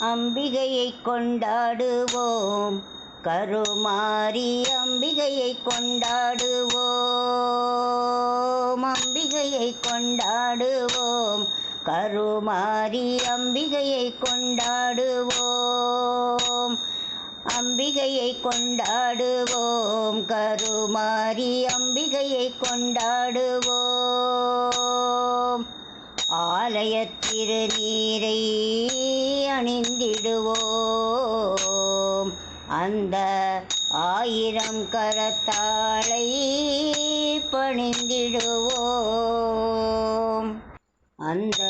அம்பிகையை கொண்டாடுவோம். கருமாரி அம்பிகையை கொண்டாடுவோம். அம்பிகையை கொண்டாடுவோம். கருமாரி அம்பிகையை கொண்டாடுவோம். அம்பிகையை கொண்டாடுவோம். கருமாரி அம்பிகையை கொண்டாடுவோம். ஆலயத்திரு நீரை அணிந்திடுவோம். அந்த ஆயிரம் கரத்தாளை பணிந்திடுவோம். அந்த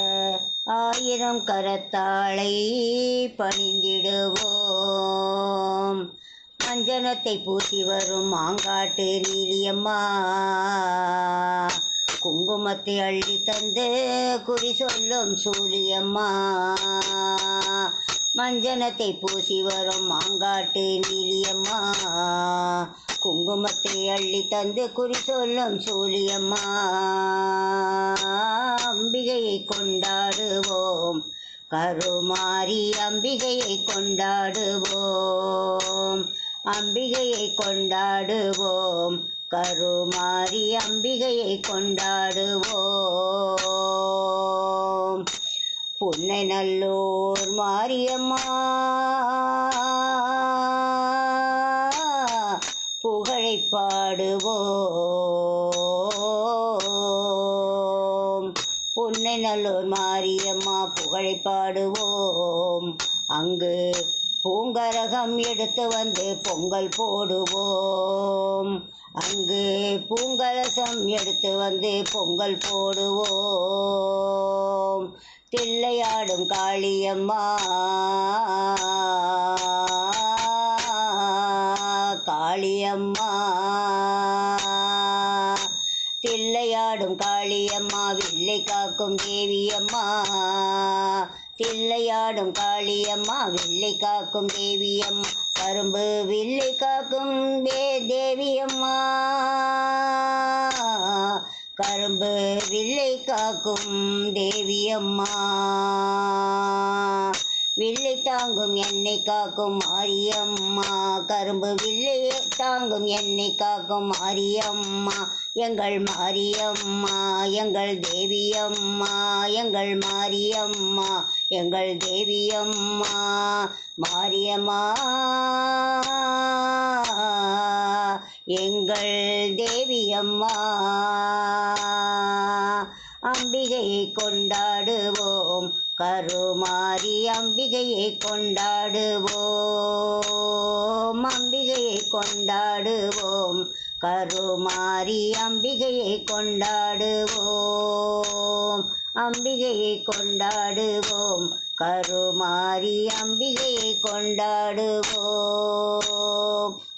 ஆயிரம் கரத்தாளை பணிந்திடுவோம். மஞ்சனத்தை பூசி வரும் மாங்காட்டு நீலியம்மா. குங்குமத்தை அள்ளி தந்து குறி சொல்லும் சூரியம்மா. மஞ்சனத்தை பூசி வரும் மாங்காட்டு நீலியம்மா. குங்குமத்தை அள்ளி தந்து குறி சொல்லும் சூரியம்மா. அம்பிகையை கொண்டாடுவோம். கருமாரி அம்பிகையை கொண்டாடுவோம். அம்பிகையை கொண்டாடுவோம். கருமாரி அம்பிகையை கொண்டாடுவோம். புன்னை நல்லூர் மாரியம்மா புகழை பாடுவோம். புன்னை நல்லூர் மாரியம்மா புகழை பாடுவோம். அங்கு பூங்கரகம் எடுத்து வந்து பொங்கல் போடுவோம். அங்கு பூங்கலசம் எடுத்து வந்து பொங்கல் போடுவோம். தில்லையாடும் காளியம்மா காளியம்மா. தில்லையாடும் காளியம்மா வில்லை காக்கும் தேவியம்மா. தில்லையாடும் காளியம்மா வில்லை காக்கும் தேவியம்மா. அரும்பு வில்லை காக்கும் தே தேவியம்மா. கரும்பு வில்லை காக்கும் தேவியம்மா. வில்லை தாங்கும் என்னை காக்கும் மாரியம்மா. கரும்பு வில்லையே தாங்கும் என்னை காக்கும் மாரியம்மா. எங்கள் மாரியம்மா எங்கள் தேவியம்மா எங்கள் மாரியம்மா எங்கள் தேவியம்மா. மாரியம்மா. எங்கள் தேவியம்மா அம்பிகையை கொண்டாடுவோம். கருமாரி அம்பிகையை கொண்டாடுவோம். அம்பிகையை கொண்டாடுவோம். கருமாரி அம்பிகையை கொண்டாடுவோம். அம்பிகையை கொண்டாடுவோம். கருமாரி அம்பிகையை கொண்டாடுவோம்.